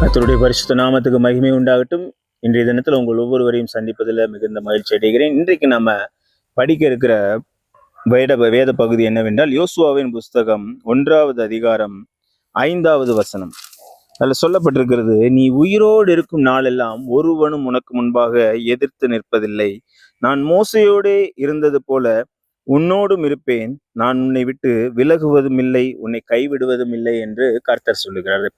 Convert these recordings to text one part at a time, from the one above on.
கத்தருடைய பரிசுத்த நாமத்துக்கு மகிமை உண்டாகட்டும். இன்றைய தினத்தில் உங்கள் ஒவ்வொருவரையும் சந்திப்பதில் மிகுந்த மகிழ்ச்சி அடைகிறேன். இன்றைக்கு நம்ம படிக்க இருக்கிற வேத வேத பகுதி என்னவென்றால் யோசுவாவின் புஸ்தகம் ஒன்றாவது அதிகாரம் ஐந்தாவது வசனம். அதில் சொல்லப்பட்டிருக்கிறது நீ உயிரோடு இருக்கும் நாளெல்லாம் ஒருவனும் உனக்கு முன்பாக எதிர்த்து நிற்பதில்லை. நான் மோசையோடே இருந்தது போல உன்னோடும் இருப்பேன். நான் உன்னை விட்டு விலகுவதும் இல்லை உன்னை கைவிடுவதும் இல்லை என்று கர்த்தர் சொல்லுகிறார். அதை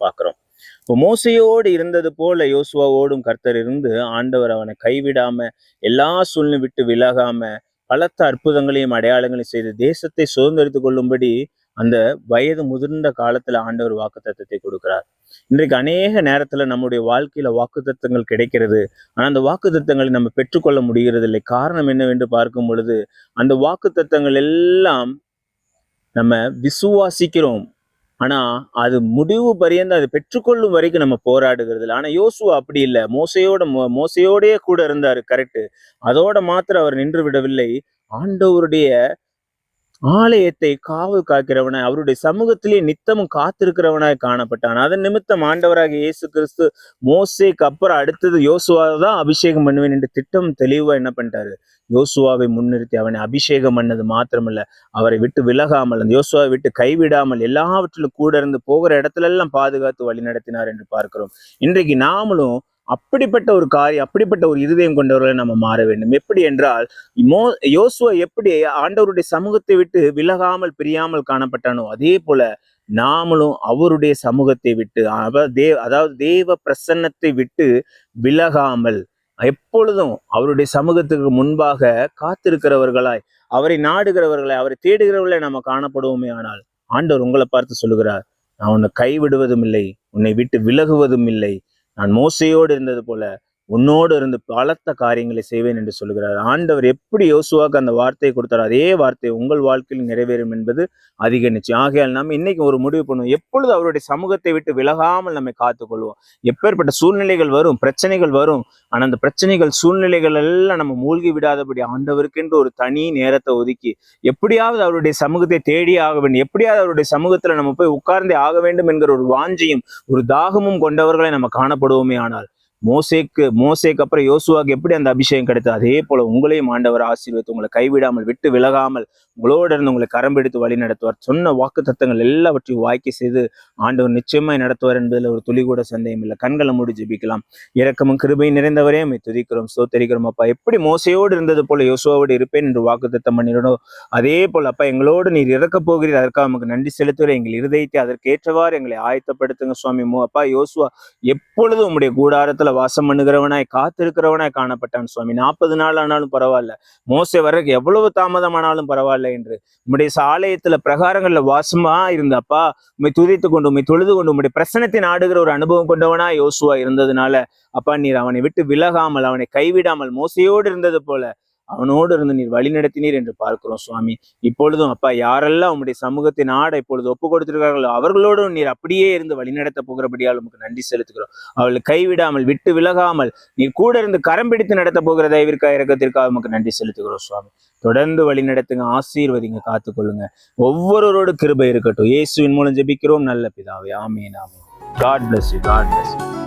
இப்போ மோசையோடு இருந்தது போல யோசுவாவோடும் கர்த்தர் இருந்து ஆண்டவர் அவனை கைவிடாம எல்லா சூழ்நிலை விட்டு விலகாம பலத்த அற்புதங்களையும் அடையாளங்களையும் செய்து தேசத்தை சுதந்திரித்து கொள்ளும்படி அந்த வயது முதிர்ந்த காலத்துல ஆண்டவர் வாக்குத்தத்தத்தை கொடுக்கிறார். இன்றைக்கு அநேக நேரத்துல நம்முடைய வாழ்க்கையில வாக்குத்தத்தங்கள் கிடைக்கிறது. ஆனா அந்த வாக்கு தத்துவங்களை நம்ம பெற்றுக்கொள்ள முடிகிறதில்லை. காரணம் என்னவென்று பார்க்கும் பொழுது அந்த வாக்குத்தத்தங்கள் எல்லாம் நம்ம விசுவாசிக்கிறோம். ஆனா அது முடிவு பரியந்த அதை பெற்றுக்கொள்ளும் வரைக்கும் நம்ம போராடுகிறது இல்லை. ஆனா யோசுவா அப்படி இல்லை. மோசையோட மோ- மோசையோடயே கூட இருந்தாரு கரெக்ட் அதோட மாத்திரம் அவர் நின்று விடவில்லை. ஆண்டவருடைய ஆலயத்தை காவல் காக்கிறவனாய் அவருடைய சமூகத்திலே நித்தமும் காத்திருக்கிறவனாய் காணப்பட்டான். அதன் நிமித்தம் ஆண்டவராக இயேசு கிறிஸ்து மோசேக்கு அப்புறம் அடுத்தது யோசுவா தான் அபிஷேகம் பண்ணுவேன் என்று திட்டம் தெளிவா என்ன பண்ணிட்டாரு? யோசுவாவை முன்னிறுத்தி அவனை அபிஷேகம் பண்ணது மாத்திரமல்ல அவரை விட்டு விலகாமல் அந்த யோசுவாவை விட்டு கைவிடாமல் எல்லாவற்றிலும் கூட இருந்து போகிற இடத்துல எல்லாம் பாதுகாத்து வழி நடத்தினார் என்று பார்க்கிறோம். இன்றைக்கு நாமளும் அப்படிப்பட்ட ஒரு காரி அப்படிப்பட்ட ஒரு இருதயம் கொண்டவர்களை நம்ம மாற வேண்டும். எப்படி என்றால் மோ யோசுவா எப்படி ஆண்டவருடைய சமூகத்தை விட்டு விலகாமல் பிரியாமல் காணப்பட்டானோ அதே போல நாமளும் அவருடைய சமூகத்தை விட்டு அவ தேவ் அதாவது தேவ பிரசன்னத்தை விட்டு விலகாமல் எப்பொழுதும் அவருடைய சமூகத்துக்கு முன்பாக காத்திருக்கிறவர்களாய் அவரை நாடுகிறவர்களாய் அவரை தேடுகிறவர்களை நம்ம காணப்படுவோமே ஆனால் ஆண்டவர் உங்களை பார்த்து சொல்லுகிறார் நான் உன்னை கைவிடுவதும் இல்லை உன்னை விட்டு விலகுவதும் இல்லை நான் மோசையோடு இருந்தது போல உன்னோடு இருந்து பலத்த காரியங்களை செய்வேன் என்று சொல்லுகிறார். ஆண்டவர் எப்படி யோசுவாக்கு அந்த வார்த்தையை கொடுத்தார் அதே வார்த்தை உங்கள் வாழ்க்கையில் நிறைவேறும் என்பது அதிக நிச்சயம். ஆகையால் நாம் இன்னைக்கு ஒரு முடிவு பண்ணுவோம். எப்பொழுது அவருடைய சமூகத்தை விட்டு விலகாமல் நம்மை காத்துக்கொள்வோம். எப்பேற்பட்ட சூழ்நிலைகள் வரும் பிரச்சனைகள் வரும். ஆனால் அந்த பிரச்சனைகள் சூழ்நிலைகள் எல்லாம் நம்ம மூழ்கி விடாதபடி ஆண்டவருக்கென்று ஒரு தனி நேரத்தை ஒதுக்கி எப்படியாவது அவருடைய சமூகத்தை தேடி ஆக வேண்டும். எப்படியாவது அவருடைய சமூகத்தில் நம்ம போய் உட்கார்ந்தே ஆக வேண்டும் என்கிற ஒரு வாஞ்சையும் ஒரு தாகமும் கொண்டவர்களை நம்ம காணப்படுவோமே ஆனால் மோசேக்கு மோசேக்கு அப்புறம் யோசுவாக்கு எப்படி அந்த அபிஷேகம் கிடைத்தது? அதே போல உங்களையும் ஆண்டவர் ஆசீர்வத்து உங்களை கைவிடாமல் விட்டு விலகாமல் உங்களோட இருந்து உங்களை கரம்பெடுத்து வழி நடத்துவார். சொன்ன வாக்கு தத்தங்கள் எல்லாவற்றையும் வாய்க்கு செய்து ஆண்டவர் நிச்சயமாய் நடத்துவார் என்பதில் ஒரு துளி கூட சந்தேகம் இல்லை. கண்களை மூடி ஜெபிக்கலாம். இறக்கமும் கிருபை நிறைந்தவரே அமை துதிக்கிறோம் சோத்தரிக்கிறோம் அப்பா எப்படி மோசையோடு இருந்தது போல யோசுவாவோடு இருப்பேன் என்று வாக்கு தத்தம் பண்ணிடணும் அதே போல அப்பா எங்களோடு நீர் இறக்க போகிறீர். அதற்காக நமக்கு நன்றி செலுத்துகிற எங்கள் இருதயத்தை அதற்கு ஏற்றவாறு எங்களை ஆயத்தப்படுத்துங்க சுவாமி. மோ அப்பா யோசுவா எப்பொழுதும் உங்களுடைய கூடாரத்தில் வாசம் பண்ணுகிறவனாய் காத்திருக்கிறவனாய் காணப்பட்டான் சுவாமி. நாற்பது நாள் ஆனாலும் பரவாயில்ல. மோசை வர்றதுக்கு எவ்வளவு தாமதமானாலும் பரவாயில்ல என்று. உம்முடைய ஆலயத்துல பிரகாரங்கள்ல வாசமா இருந்தப்பா உண்மை துதித்து கொண்டு உண்மை தொழுது கொண்டு உம்முடைய பிரசனத்தை நாடுகிற ஒரு அனுபவம் கொண்டவனா யோசுவா இருந்ததுனால அப்பா நீர் அவனை விட்டு விலகாமல் அவனை கைவிடாமல் மோசையோடு இருந்தது போல அவனோடு இருந்து நீர் வழி நடத்தினீர் என்று பார்க்கிறோம் சுவாமி. இப்பொழுதும் அப்பா யாரெல்லாம் உம்முடைய சமூகத்தின் ஆடை இப்பொழுது ஒப்பு கொடுத்திருக்கிறார்களோ அவர்களோடும் நீர் அப்படியே இருந்து வழி நடத்த போகிறபடியால் உமக்கு நன்றி செலுத்துகிறோம். அவளை கைவிடாமல் விட்டு விலகாமல் நீர் கூட இருந்து கரம் பிடித்து நடத்த போகிற தயவிற்காக இறக்கத்திற்காக உமக்கு நன்றி செலுத்துகிறோம் சுவாமி. தொடர்ந்து வழி நடத்துங்க ஆசீர்வதிங்க காத்துக்கொள்ளுங்க. ஒவ்வொருவரோடு கிருபை இருக்கட்டும். இயேசுவின் மூலம் ஜெபிக்கிறோம். நல்ல பிதாவே ஆமீன் ஆமீன். God bless you God bless you